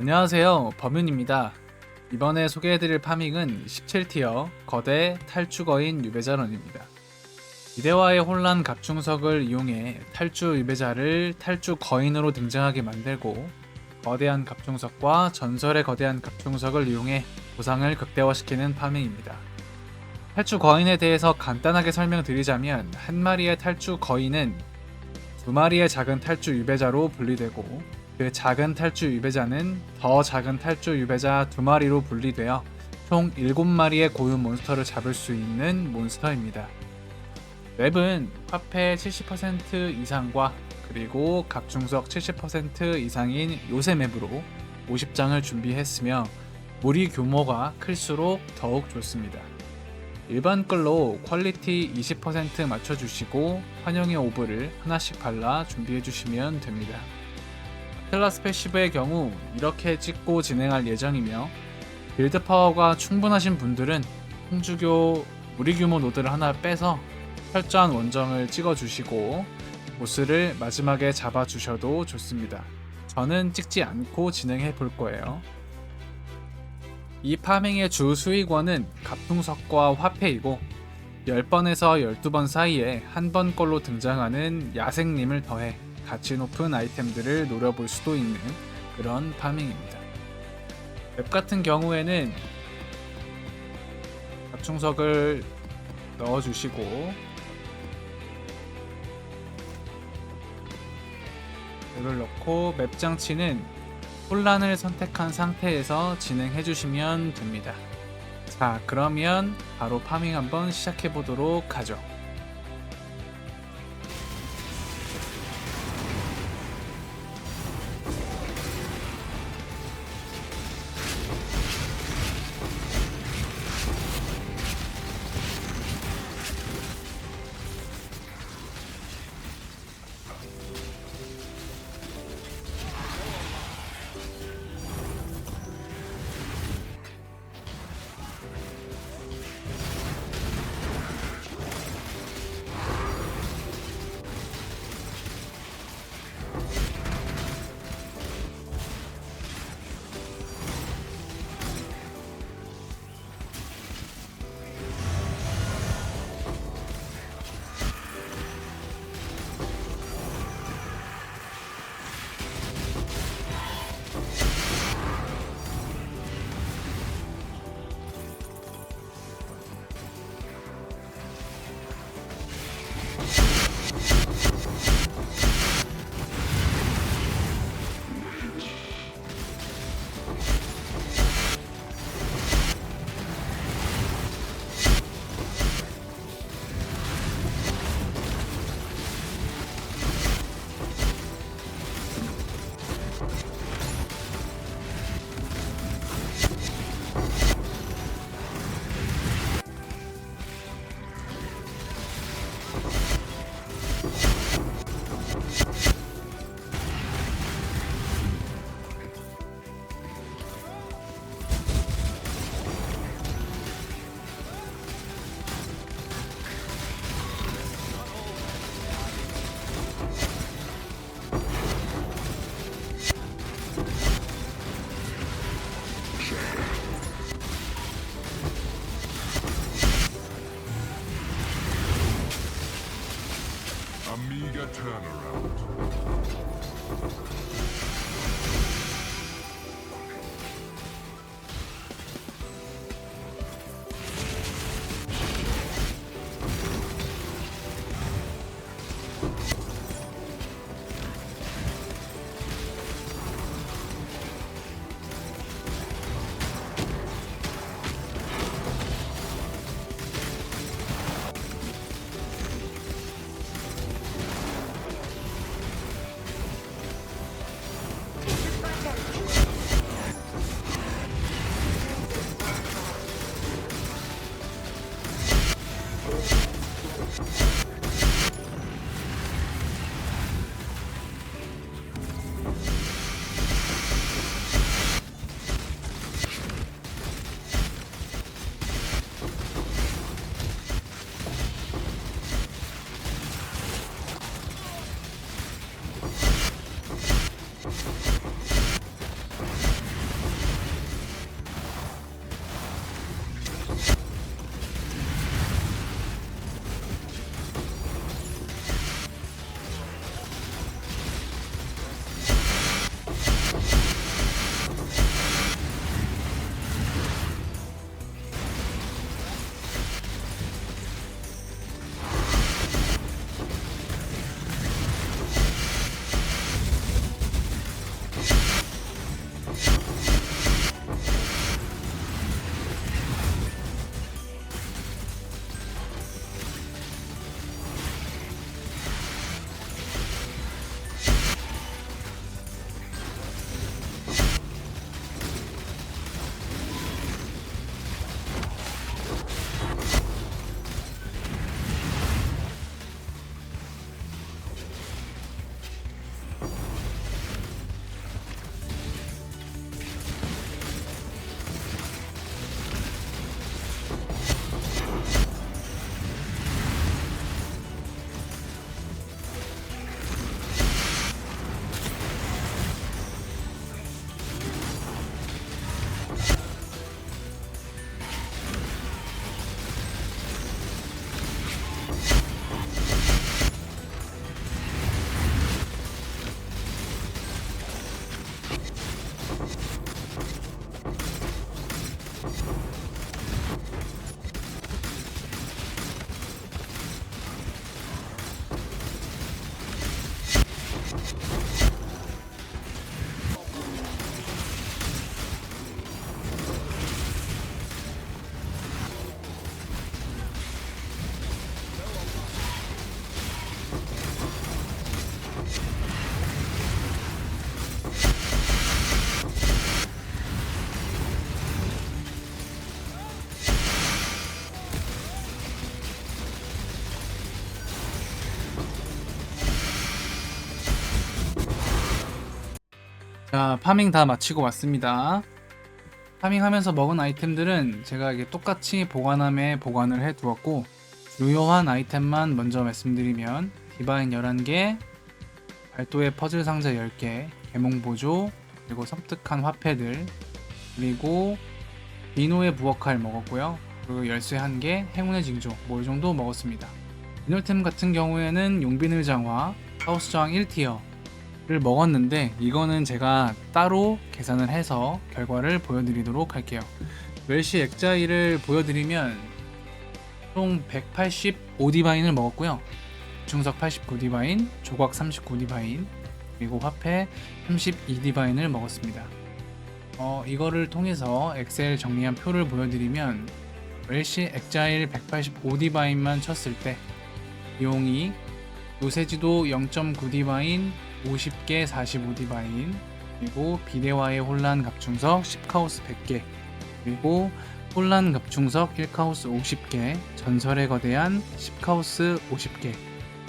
안녕하세요. 범윤입니다. 이번에 소개해드릴 파밍은 17티어 거대 탈주거인 유배자론입니다. 이대화의 혼란 갑충석을 이용해 탈주 유배자를 탈주 거인으로 등장하게 만들고 거대한 갑충석과 전설의 거대한 갑충석을 이용해 보상을 극대화시키는 파밍입니다. 탈주 거인에 대해서 간단하게 설명드리자면 한 마리의 탈주 거인은 두 마리의 작은 탈주 유배자로 분리되고 그 작은 탈주 유배자는 더 작은 탈주 유배자 두 마리로 분리되어 총 7마리의 고유 몬스터를 잡을 수 있는 몬스터입니다. 맵은 화폐 70% 이상과 그리고 갑중석 70% 이상인 요새 맵으로 50장을 준비했으며 무리 규모가 클수록 더욱 좋습니다. 일반 끌로 퀄리티 20% 맞춰주시고 환영의 오브를 하나씩 발라 준비해주시면 됩니다. 클라스 패시브의 경우 이렇게 찍고 진행할 예정이며 빌드 파워가 충분하신 분들은 홍주교 무리규모 노드를 하나 빼서 철저한 원정을 찍어주시고 보스를 마지막에 잡아주셔도 좋습니다. 저는 찍지 않고 진행해 볼 거예요. 이 파밍의 주 수익원은 갑풍석과 화폐이고 10번에서 12번 사이에 한 번 걸로 등장하는 야생님을 더해 가치 높은 아이템들을 노려볼 수도 있는 그런 파밍입니다. 맵 같은 경우에는 갑충석을 넣어주시고 이걸 넣고 맵 장치는 혼란을 선택한 상태에서 진행해 주시면 됩니다. 자, 그러면 바로 파밍 한번 시작해 보도록 하죠. 자, 파밍 다 마치고 왔습니다. 파밍하면서 먹은 아이템들은 제가 이게 똑같이 보관함에 보관을 해 두었고 주요한 아이템만 먼저 말씀드리면 디바인 11개, 발도의 퍼즐 상자 10개, 개몽 보조, 그리고 섬뜩한 화폐들, 그리고 비노의 부엌칼 먹었고요. 그리고 열쇠 1개, 행운의 징조 뭐 이 정도 먹었습니다. 비놀템 같은 경우에는 용비늘 장화, 하우스 저항 1티어 를 먹었는데 이거는 제가 따로 계산을 해서 결과를 보여드리도록 할게요. 웰시 액자이를 보여드리면 총 185디바인을 먹었고요. 중석 89디바인, 조각 39디바인, 그리고 화폐 32디바인을 먹었습니다. 어, 이거를 통해서 엑셀 정리한 표를 보여드리면 웰시 액자일 185디바인만 쳤을 때 비용이 요새지도 0.9디바인 50개 45디바인 그리고 비대화의 혼란 갑중석 10카우스 100개 그리고 혼란 갑중석 1카우스 50개 전설의 거대한 10카우스 50개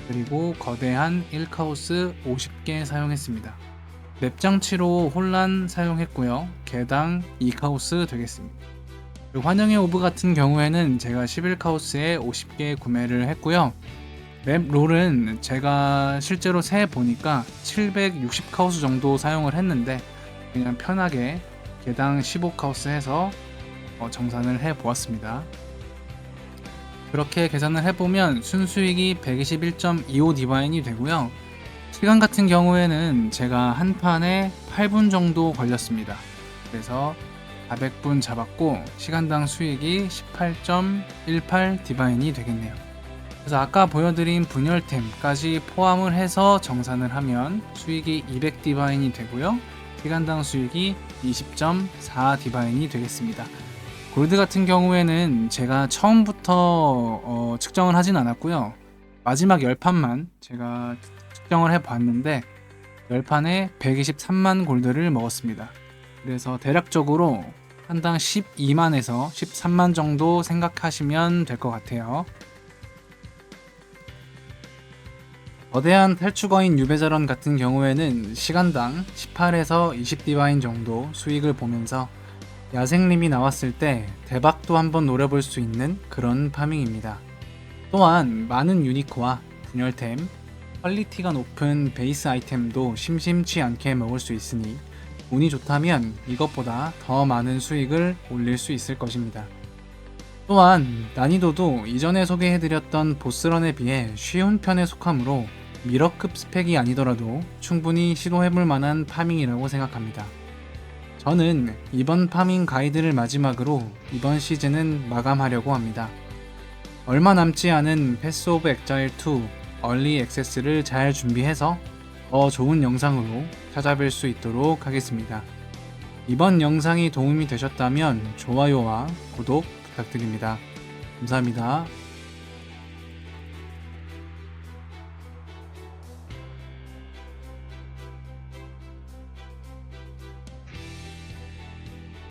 그리고 거대한 1카우스 50개 사용했습니다. 랩장치로 혼란 사용했고요. 개당 2카우스 되겠습니다. 그리고 환영의 오브 같은 경우에는 제가 11카우스에 50개 구매를 했고요. 맵 롤은 제가 실제로 세 보니까 760 카우스 정도 사용을 했는데 그냥 편하게 개당 15 카우스 해서 어, 정산을 해 보았습니다. 그렇게 계산을 해보면 순수익이 121.25 디바인이 되고요. 시간 같은 경우에는 제가 한 판에 8분 정도 걸렸습니다. 그래서 400분 잡았고 시간당 수익이 18.18 디바인이 되겠네요. 그래서 아까 보여드린 분열템까지 포함을 해서 정산을 하면 수익이 200 디바인이 되고요. 시간당 수익이 20.4 디바인이 되겠습니다. 골드 같은 경우에는 제가 처음부터 어, 측정을 하진 않았고요. 마지막 10판만 제가 측정을 해봤는데 10판에 123만 골드를 먹었습니다. 그래서 대략적으로 한당 12만에서 13만 정도 생각하시면 될 것 같아요. 거대한 탈출거인 유배자런 같은 경우에는 시간당 18에서 20 디바인 정도 수익을 보면서 야생림이 나왔을 때 대박도 한번 노려볼 수 있는 그런 파밍입니다. 또한 많은 유니크와 분열템, 퀄리티가 높은 베이스 아이템도 심심치 않게 먹을 수 있으니 운이 좋다면 이것보다 더 많은 수익을 올릴 수 있을 것입니다. 또한 난이도도 이전에 소개해드렸던 보스런에 비해 쉬운 편에 속하므로 미러급 스펙이 아니더라도 충분히 시도해볼 만한 파밍이라고 생각합니다. 저는 이번 파밍 가이드를 마지막으로 이번 시즌은 마감하려고 합니다. 얼마 남지 않은 패스 오브 엑자일 2 얼리 액세스를 잘 준비해서 더 좋은 영상으로 찾아뵐 수 있도록 하겠습니다. 이번 영상이 도움이 되셨다면 좋아요와 구독 부탁드립니다. 감사합니다.